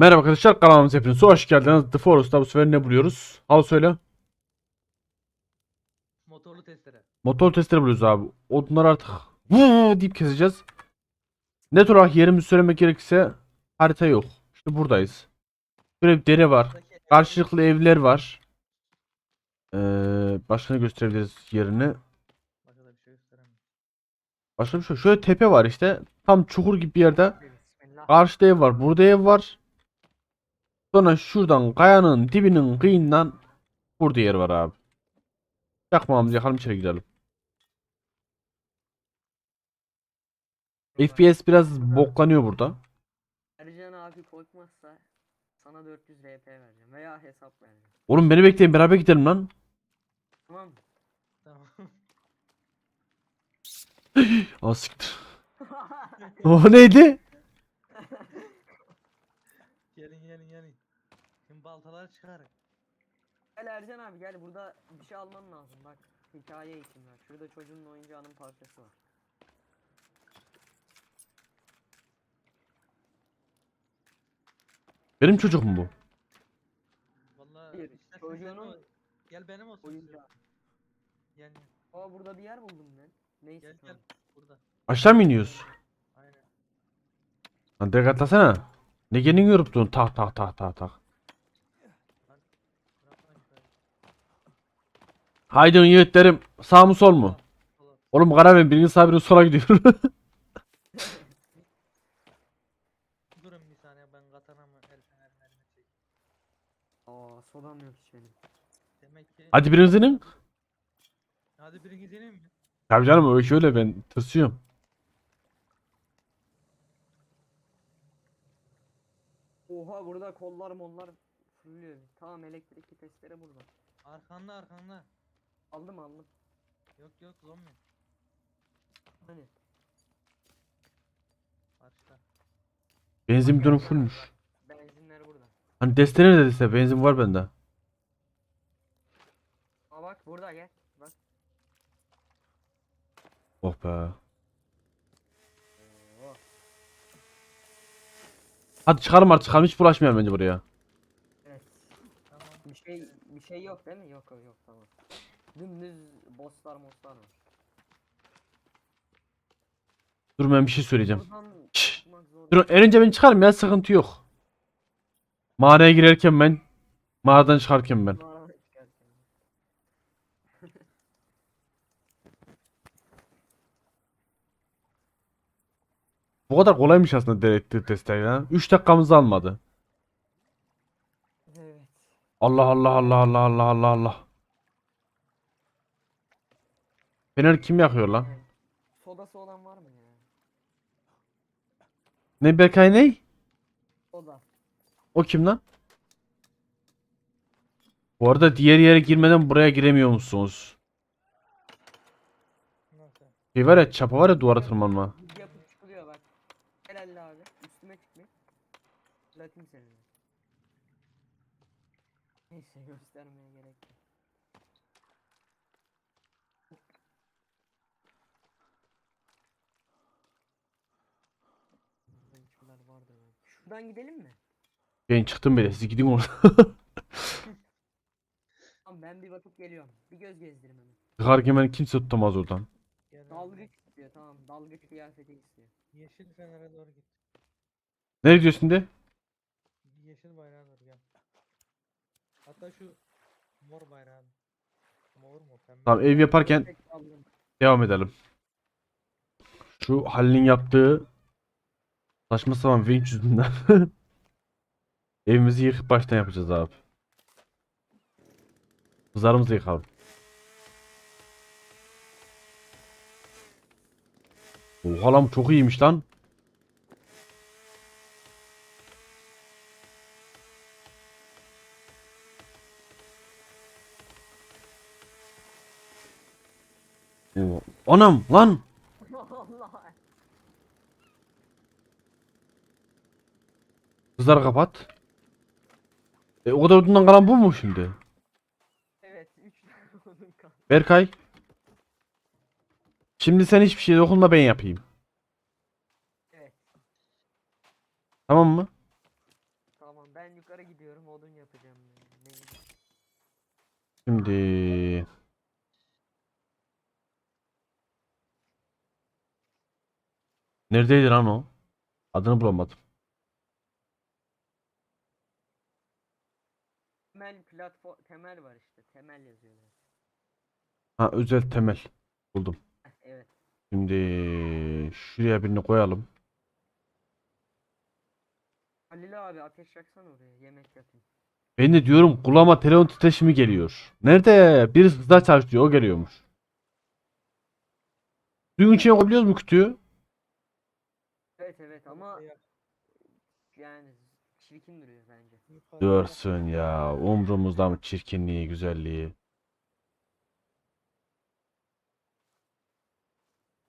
Merhaba arkadaşlar kanalımıza hepiniz hoş geldiniz. The Forest'ta bu sefer ne buluyoruz? Al söyle. Motorlu testere. Motor testleri buluyoruz abi. Odunları artık vuu deyip keseceğiz. Net olarak yerimizi söylemek gerekirse harita yok. İşte buradayız. Böyle bir dere var. Karşılıklı evler var. Ee, başka ne gösterebiliriz yerini? Başka bir şey şey. Şöyle tepe var işte. Tam çukur gibi bir yerde. Karşıda ev var. Burada ev var. Sonra şuradan kayanın dibinin kıyından burada yer var abi. Yakmamız yakalım içeri girelim. FPS biraz boklanıyor burada. Ercan abi korkmazsa sana 400 RP vereceğim veya hesap vereceğim. Oğlum beni bekleyin beraber gidelim lan. Tamam? Tamam. Aa siktir. O neydi? gelin gelin gelin. Şimdi baltaları çıkarın. gel Ercan abi gel burada bir şey alman lazım bak. Hikaye eğitim var. Şurada çocuğun oyuncağının parçası var. Benim çocuk mu bu? Vallahi Hayır, senin çocuğunun Gel benim olsun. Oyuncağı. Gel gel. Aa burada bir yer buldum ben. Neyse Gel gel. tamam. Burada. Aşağı mı iniyoruz? Aynen. Lan dikkatlasana. Ne gelin yoruptun? Tak tak tak tak tak. Bırakma yukarı. Haydi yiğitlerim. Sağ mı sol mu? Oğlum karar verin. Birinin sağa birinin sola gidiyor. Durun bir saniye ben katanamı el fenerini elime çek. Aa sodam yok hiç benim. Demek ki. Hadi biriniz inin. Hadi biri gidelim mi? Tabii canım öyle şöyle ben tırsıyorum. Oha burada kollar mollar fırlıyor. Tamam elektrikli testere burada. Arkanda arkanda. Aldım aldım. Yok yok zombi. Hani Karşıda. Benzin bidonu fullmüş. benzinler burada. Hani destene ne dediyse benzin var bende. Aa bak burada gel. Bak. Oh be. Oo. Hadi çıkalım artık çıkalım hiç bulaşmayalım bence buraya. Evet. Tamam. Bir şey bir şey yok değil mi? Yok yok tamam. Dümdüz bosslar mosslar var. Dur ben bir şey söyleyeceğim. Buradan Şşş. çıkmak zor. Dur en önce ben çıkarım ya sıkıntı yok. Mağaraya girerken ben. Mağaradan çıkarken ben. Mağaradan çıkarken. Bu kadar kolaymış aslında dedektif testleri ya. 3 dakikamızı almadı. Evet. Allah Allah Allah Allah Allah Allah Allah. Fener kim yakıyor lan? Sodası olan var mı ya? Ne Berkay ne? Soda. O kim lan? Bu arada diğer yere girmeden buraya giremiyor musunuz? Nasıl? Şey var ya çapa var ya duvara tırmanma. Yapıp çıkılıyor bak. Helal abi. Üstüme çıkma. Latin seni. Neyse göstermeye gerek yok. Şuralar vardır belki. Şuradan gidelim mi? Ben çıktım bile siz gidin orada. Tamam ben bir bakıp geliyorum. Bir göz gezdirim hemen. Çıkarken beni kimse tutamaz oradan. Gel Dalgıç istiyor tamam. Dalgıç kıyafeti istiyor. Yeşil fenere doğru git. Nereye gidiyorsun de? Yeşil bayrağa doğru gel. Hatta şu mor bayrağı. Mor mu? Pembe. Tamam ev yaparken Tek devam edelim. Şu Halil'in yaptığı saçma sapan vinç yüzünden evimizi yıkıp baştan yapacağız abi. Kızlarımızı yıkalım. Oha lan çok iyiymiş lan. Anam lan. Allah. Kızları kapat. E, o kadar odundan kalan bu mu şimdi? Evet 3 tane odun kaldı. Berkay. Şimdi sen hiçbir şey dokunma ben yapayım. Evet. Tamam mı? Tamam. Ben yukarı gidiyorum odun yapacağım. ya. Ne bileyim. Şimdi Neredeydi lan o? Adını bulamadım. Temel platform temel var işte. Temel yazıyorlar. Ha özel temel buldum. Heh, evet. Şimdi şuraya birini koyalım. Halil abi ateş yaksan oraya yemek yapayım. Ben de diyorum kulağıma telefon titreşimi geliyor. Nerede? Birisi hızla çalışıyor. O geliyormuş. Suyun içine koyabiliyoruz mu kütüğü? Evet evet ama Ya, yani çirkin duruyor bence. Diyorsun ya. Umrumuzda mı çirkinliği, güzelliği?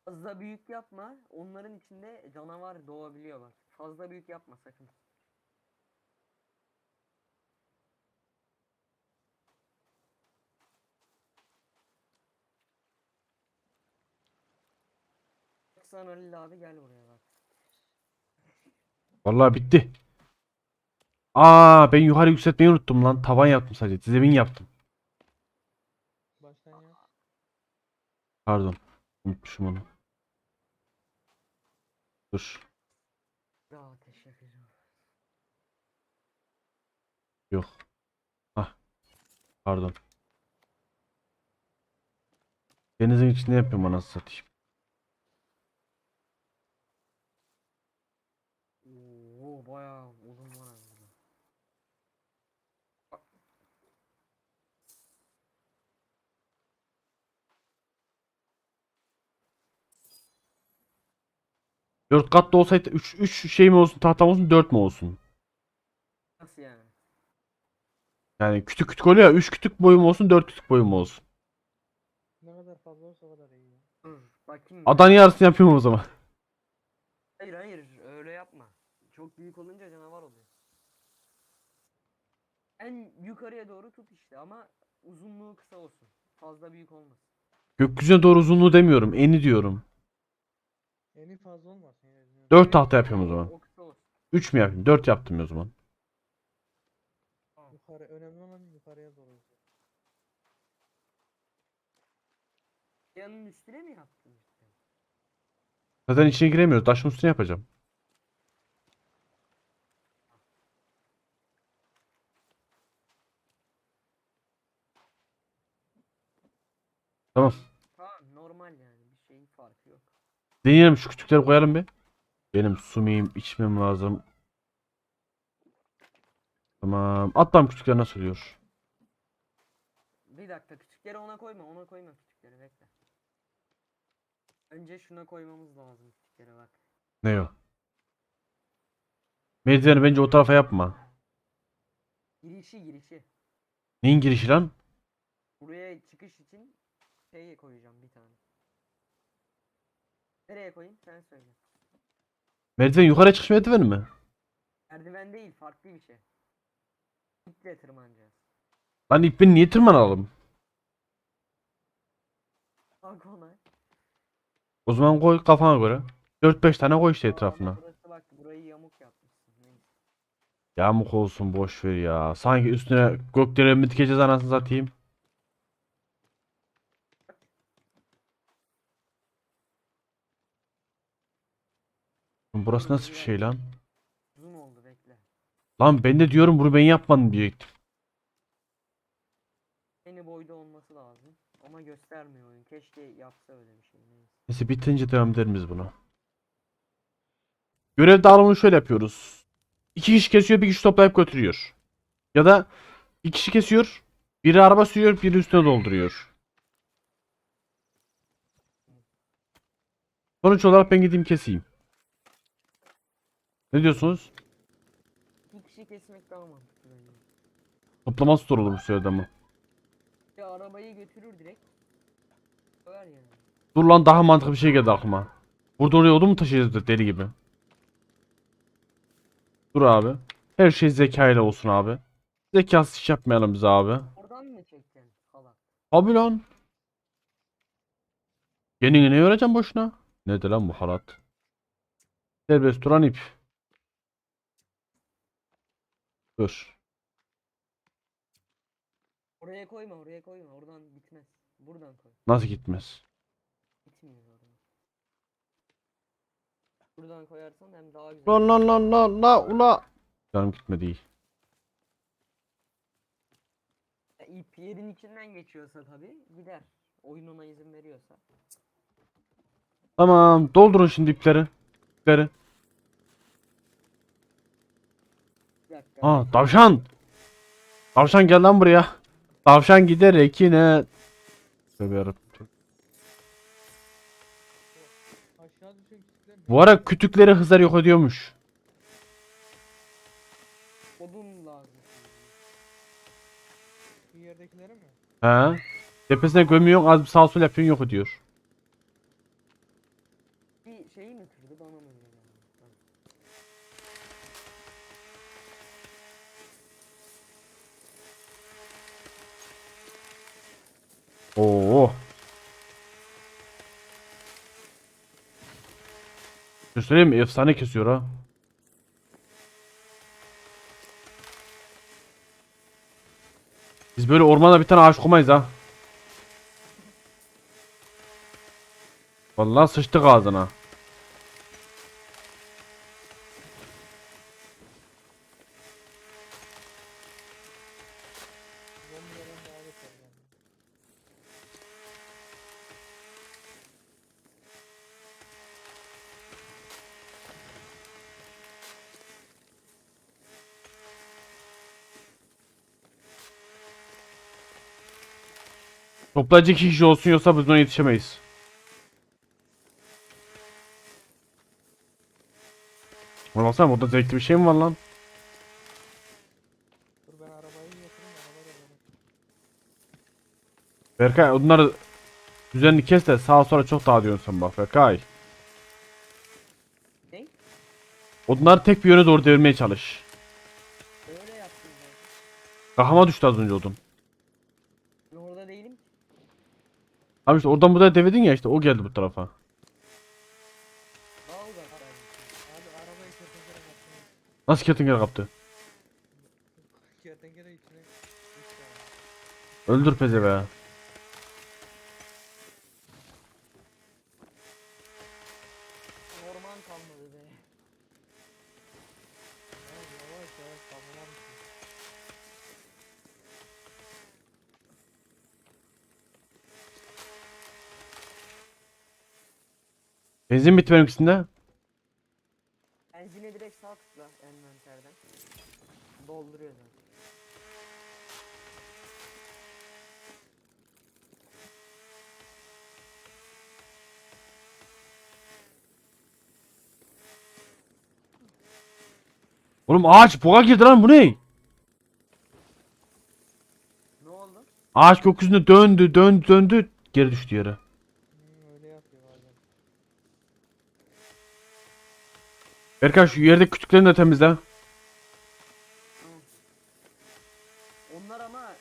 Fazla büyük yapma. Onların içinde canavar doğabiliyor bak. Fazla büyük yapma sakın. Sen Halil abi gel buraya bak. Vallahi bitti. Aa ben yukarı yükseltmeyi unuttum lan. Tavan yaptım sadece. Zemin yaptım. Baştan yap. Pardon. Unutmuşum onu. Dur. Daha ateş yakacağım. Yok. Hah. Pardon. Denizin içinde yapıyorum anasını satayım. Oo bayağı 4 katlı olsaydı 3 3 şey mi olsun tahtam olsun 4 mü olsun? Nasıl yani? Yani kütük kütük oluyor ya 3 kütük boyum olsun 4 kütük boyum olsun. Ne kadar fazla olsa o kadar iyi. Dur bakayım. ben. Yarısını yapıyorum o zaman. Hayır hayır öyle yapma. Çok büyük olunca canavar oluyor. En yukarıya doğru tut işte ama uzunluğu kısa olsun. Fazla büyük olmasın. Gökyüzüne doğru uzunluğu demiyorum eni diyorum. Eni fazla olmaz. 4 tahta yapıyorum o zaman. O kısa olsun. 3 mü yapayım? 4 yaptım o zaman. Yukarı önemli olan yukarıya doğru. olacak. Yanın üstüne mi yaptın? Zaten içine giremiyoruz. Taşın üstüne yapacağım. Tamam. Tamam normal yani bir şeyin farkı yok. Deneyelim şu kütükleri koyalım bir. Benim su muyum, içmem lazım. Tamam. Atlam kütükler nasıl oluyor? Bir dakika küçükleri ona koyma ona koyma küçükleri bekle. Önce şuna koymamız lazım küçükleri bak. Ne o? Merdiveni bence o tarafa yapma. Girişi girişi. Neyin girişi lan? Buraya çıkış için şey koyacağım bir tane. Nereye koyayım sen söyle. Merdiven yukarı çıkış merdiveni mi? Merdiven değil farklı bir şey. İple tırmanacağız. Lan ipini niye tırmanalım? Bak ona. O zaman koy kafana göre. 4-5 tane koy işte etrafına. Burası bak burayı yamuk yapmışsın. Neyse. Yamuk olsun boş ver ya. Sanki üstüne gökdelen mi dikeceğiz anasını satayım. Burası nasıl bir şey lan? Uzun oldu bekle. Lan ben de diyorum bunu ben yapmadım diyecektim. Aynı boyda olması lazım. Ama göstermiyor oyun. Keşke yapsa öyle bir şey. Neyse. Neyse bitince devam ederiz biz buna. Görev dağılımını şöyle yapıyoruz. İki kişi kesiyor, bir kişi toplayıp götürüyor. Ya da bir kişi kesiyor, biri araba sürüyor, biri üstüne dolduruyor. Sonuç olarak ben gideyim keseyim. Ne diyorsunuz? Bir kişi kesmek daha mantıklı bence. Toplaması zor olur bu sırada mı? Ya arabayı götürür direkt. Koyar yani. Dur lan daha mantıklı bir şey geldi aklıma. Burada oraya odun mu taşıyacağız deli gibi? Dur abi. Her şey zekayla olsun abi. Zekasız iş yapmayalım biz abi. Oradan mı çekeceksin halat? Abi lan. Kendini ne yoracağım boşuna? Nedir lan bu halat? Serbest duran ip. Dur. Oraya koyma oraya koyma oradan bitmez. Buradan koy. Nasıl gitmez? Bitmiyor oradan. Buradan koyarsan hem daha güzel. Lan lan lan lan la ula. Canım gitmedi iyi. Ya ip yerin içinden geçiyorsa tabi gider. Oyun ona izin veriyorsa. Tamam doldurun şimdi ipleri. İpleri. Bir dakika. Aa tavşan. Tavşan gel lan buraya. Tavşan giderek yine. Tövbe yarabbim. Aşağı düşen küçükler ne? Bu ara kütükleri hızlar yok ediyormuş. Odun lazım. Şu yerdekileri mi? He. Tepesine gömüyorsun az bir sağ sol yapıyorsun yok ediyor. Bir şeyi mi kırdı bana mı öyle geldi? Tamam. Oo. Bir söyleyeyim mi? Efsane kesiyor ha. Biz böyle ormana bir tane ağaç koymayız ha. Vallahi sıçtık ağzına. Zombilerin daha beter yani. Toplayıcı iki kişi olsun yoksa biz ona yetişemeyiz. Ulan baksana burada zevkli bir şey mi var lan? Dur ben arabayı getireyim araba da böyle. Berkay onları düzenli kes de sağa sola çok dağıtıyorsun sen bak Berkay. Ne? Onları tek bir yöne doğru devirmeye çalış. Öyle yaptım ben. Kafama düştü az önce odun. Ben orada değilim ki. Abi işte oradan buraya devirdin ya işte o geldi bu tarafa. Nasıl kertenkele kaptı? Kertenkele içine düştü. Öldür pezeve. Orman kalmadı be. Yavaş yavaş kafama düştü. Benzin bitti benimkisinde. Benzine direkt sağ tıkla envanterden. Dolduruyor zaten. Oğlum ağaç buga girdi lan bu ne? Ne oldu? Ağaç gökyüzünde döndü döndü döndü geri düştü yere. Berkay şu yerdeki kütüklerini de temizle. Onlar ama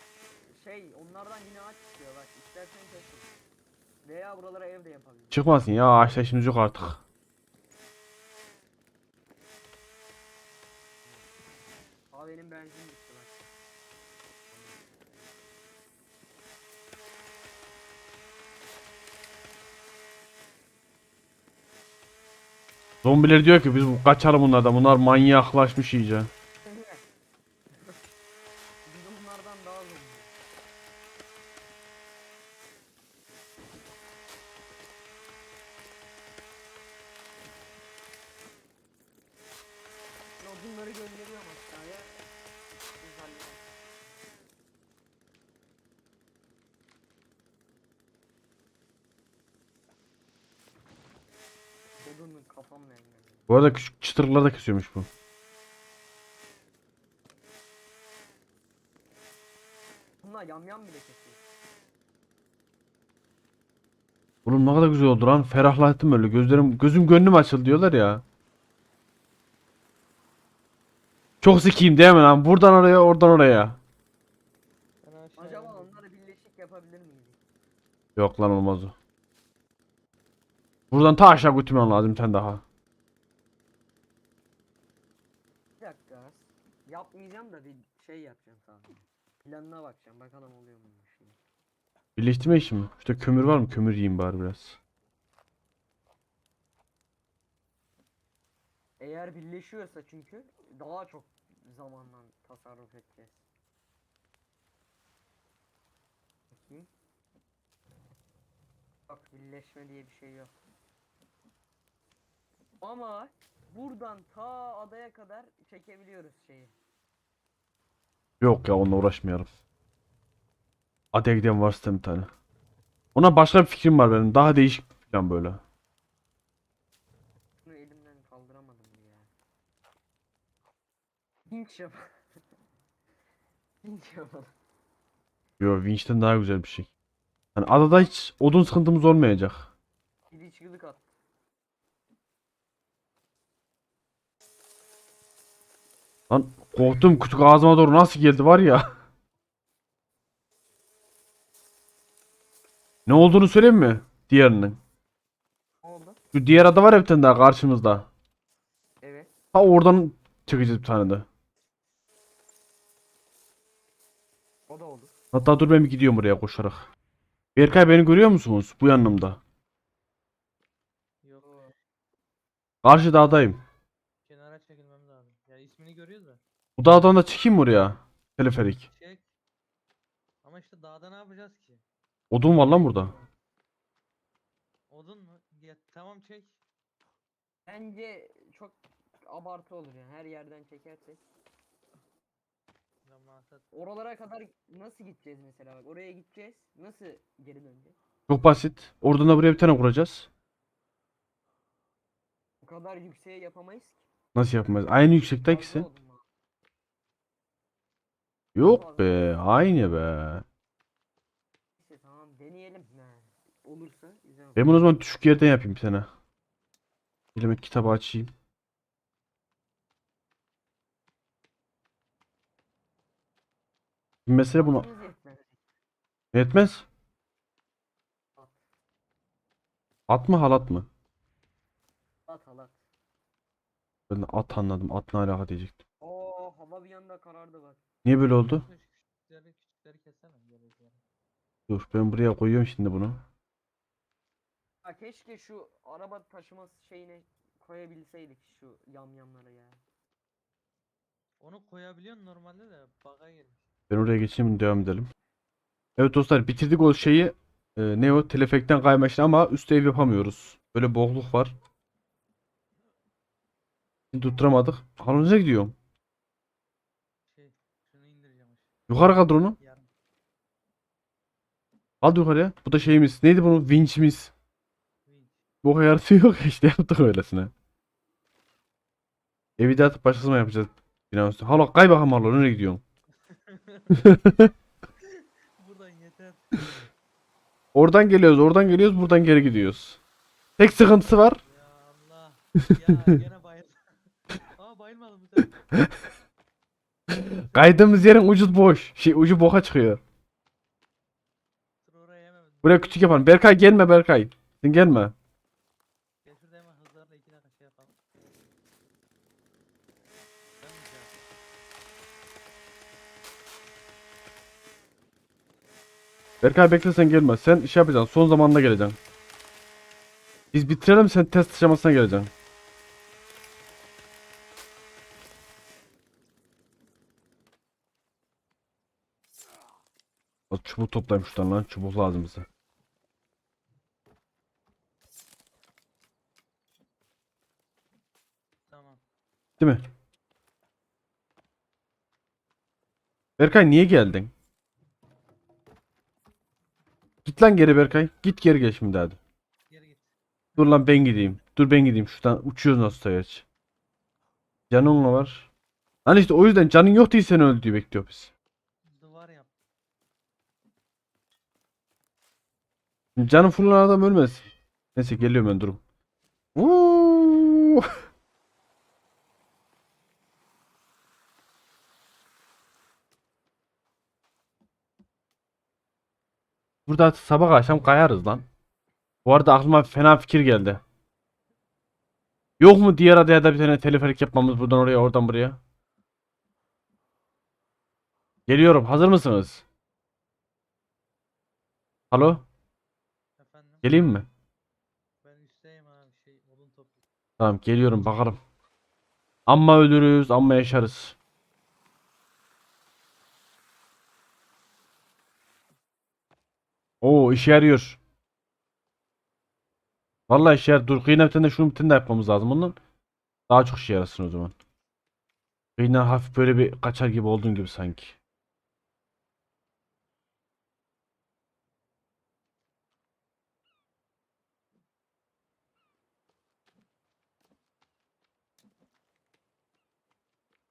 şey onlardan yine ağaç çıkıyor bak istersen kesin. Veya buralara ev de yapabiliriz. Çıkmasın ya ağaçta işimiz yok artık. Aa benim benzin bitti bak. Zombiler diyor ki biz kaçalım bunlardan bunlar manyaklaşmış iyice. Biz onlardan daha zor. Bu arada küçük çıtırları da kesiyormuş bu. Bunlar yamyam bile kesiyor. Oğlum ne kadar güzel oldu lan. Ferahlattım öyle. Gözlerim gözüm gönlüm açıldı diyorlar ya. Çok zekiyim değil mi lan? Buradan oraya, oradan oraya. Acaba onları birleşik yapabilir miyiz? Yok lan olmaz o. Buradan ta aşağı götürmem lazım tane daha. Bir dakika. Yapmayacağım da bir şey yapacağım sadece. Planına bakacağım bakalım oluyor muymuş diye. Birleştirme işi mi? İşte kömür var mı? Kömür yiyeyim bari biraz. Eğer birleşiyorsa çünkü daha çok zamandan tasarruf edeceğiz. Bakayım. Bak birleşme diye bir şey yok. Ama buradan ta adaya kadar çekebiliyoruz şeyi. Yok ya onunla uğraşmayalım. Adaya giden var sistem bir tane. Ona başka bir fikrim var benim. Daha değişik bir plan böyle. Bunu elimden kaldıramadım ya. Winch yap. Winch yapalım. Yo Winch'ten daha güzel bir şey. Hani adada hiç odun sıkıntımız olmayacak. Bir içkilik at. Lan korktum kütük ağzıma doğru nasıl geldi var ya. Ne olduğunu söyleyeyim mi? Diğerinin. Ne oldu? Şu diğer ada var ya bir tane daha karşımızda. Evet. Ha oradan çıkacağız bir tane de. O da olur. Hatta dur ben bir gidiyorum buraya koşarak. Berkay beni görüyor musunuz? Bu yanımda. Yok. Karşı dağdayım. Kenara çekilmem lazım. Ya ismini görüyoruz da. Bu dağdan da çıkayım mı oraya? Teleferik. Çek. Ama işte dağda ne yapacağız ki? Odun var lan burada. Odun mu? Ya tamam çek. Bence çok abartı olur yani her yerden çekersek. Ya. Oralara kadar nasıl gideceğiz mesela bak oraya gideceğiz. Nasıl geri döneceğiz? Çok basit. Oradan da buraya bir tane kuracağız. Bu kadar yükseğe yapamayız ki. Nasıl yapmayız? Aynı yüksekte Fazla ikisi. odun var. Yok be. Aynı be. Neyse tamam deneyelim. Olursa güzel olur. Ben bunu o zaman düşük yerden yapayım bir tane. Elime kitabı açayım. Mesele bunu yetmez. yetmez. At. Mı halat mı? At halat. Ben de at anladım. At ne alaka diyecektim. Oo hava bir anda karardı bak. Niye böyle oldu? Şu Küçükleri küçükleri kessene. gerekli. Dur ben buraya koyuyorum şimdi bunu. Ha keşke şu araba taşıması şeyine koyabilseydik şu yamyamlara ya. Onu koyabiliyorsun normalde de bug'a girmiş. Ben oraya geçeyim devam edelim. Evet dostlar bitirdik o şeyi. Ee, ne o? Telefekten kayma işini ama üstte ev yapamıyoruz. Böyle bokluk var. Şimdi Tutturamadık. Halınıza gidiyorum. Şey şunu indireceğim işte. Yukarı kaldır onu. Yarın. Kaldır yukarıya. Bu da şeyimiz. Neydi bunun? Vinçimiz. Winch. Bu yarısı yok işte yaptık öylesine. Evi de atıp başkasına yapacağız. Binanın üstüne. Hala kay bakalım hala nereye gidiyorsun? Buradan yeter. Oradan geliyoruz, oradan geliyoruz, buradan geri gidiyoruz. Tek sıkıntısı var. Ya Allah. Ya gene bayıldım. Aa bayılmadım bu sefer. Kaydığımız yerin ucu boş. Şey ucu boka çıkıyor. Buraya küçük yapalım. Berkay gelme Berkay. Sen gelme. Şey şey? Berkay bekle sen gelme. Sen iş yapacaksın. Son zamanda geleceksin. Biz bitirelim sen test aşamasına geleceksin. O çubuk toplayayım şuradan lan. Çubuk lazım bize. Tamam. Değil mi? Berkay niye geldin? Git lan geri Berkay. Git geri gel şimdi hadi. Geri git. Dur lan ben gideyim. Dur ben gideyim. Şuradan uçuyoruz nasıl sayaç. Canın mı var? Hani işte o yüzden canın yok diye seni öldü diye bekliyor biz. Duvar yap. Canın fullan adam ölmez. Neyse geliyorum ben durum. Vuuu. Burada sabah akşam kayarız lan. Bu arada aklıma fena fikir geldi. Yok mu diğer adaya da bir tane teleferik yapmamız buradan oraya oradan buraya? Geliyorum. Hazır mısınız? Alo? Geleyim mi? Ben üstteyim abi şey odun toplu. Tamam geliyorum bakarım. Amma ölürüz, amma yaşarız. Oo işe yarıyor. Vallahi işe yarar. Dur kıyına bir tane de şunu bir tane de yapmamız lazım. Ondan daha çok işe yarasın o zaman. Kıyına hafif böyle bir kaçar gibi olduğun gibi sanki.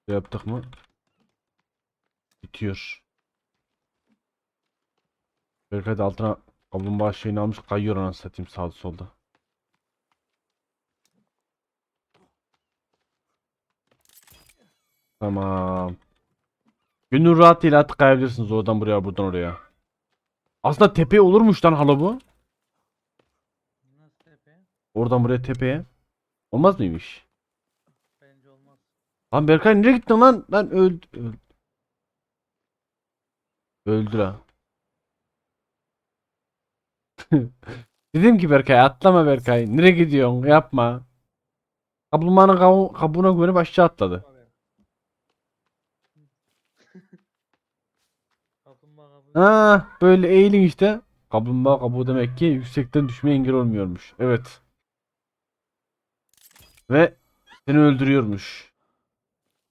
Yaptık mı? Bitiyor. Berkay da altına kaplumbağa şeyini almış kayıyor anasını satayım sağda solda. Tamam. Gönül rahatıyla artık kayabilirsiniz oradan buraya buradan oraya. Aslında tepe olurmuş lan hala bu. Oradan buraya tepeye. Olmaz mıymış? Lan Berkay nereye gittin lan? Lan öldü. Öldü, öldü lan. Dedim ki Berkay atlama Berkay. Nereye gidiyorsun? Yapma. Kaplumbağanın kabu- kabuğuna güvenip aşağı atladı. Ha böyle eğilin işte. Kaplumbağa kabuğu demek ki yüksekten düşmeye engel olmuyormuş. Evet. Ve seni öldürüyormuş.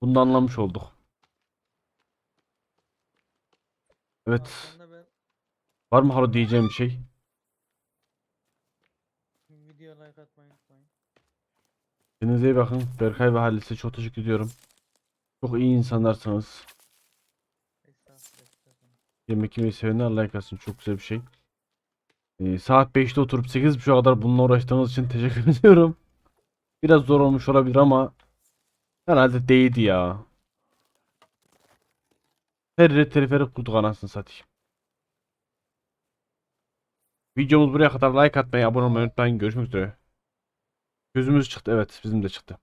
Bunu da anlamış olduk. Evet. Aslında ben Var mı Haro diyeceğim bir şey? video like atmayı unutmayın. Kendinize iyi bakın. Berkay ve Halis'e çok teşekkür ediyorum. Çok iyi insanlarsınız. Estağfurullah. estağfurullah. Yemek yemeyi sevenler like atsın. Çok güzel bir şey. Ee, saat 5'te oturup 8.30'a kadar bununla uğraştığınız için teşekkür ediyorum. Biraz zor olmuş olabilir ama herhalde değdi ya. Her yere teleferi kurduk anasını satayım. Videomuz buraya kadar like atmayı, abone olmayı unutmayın. Görüşmek üzere. Gözümüz çıktı. Evet bizim de çıktı.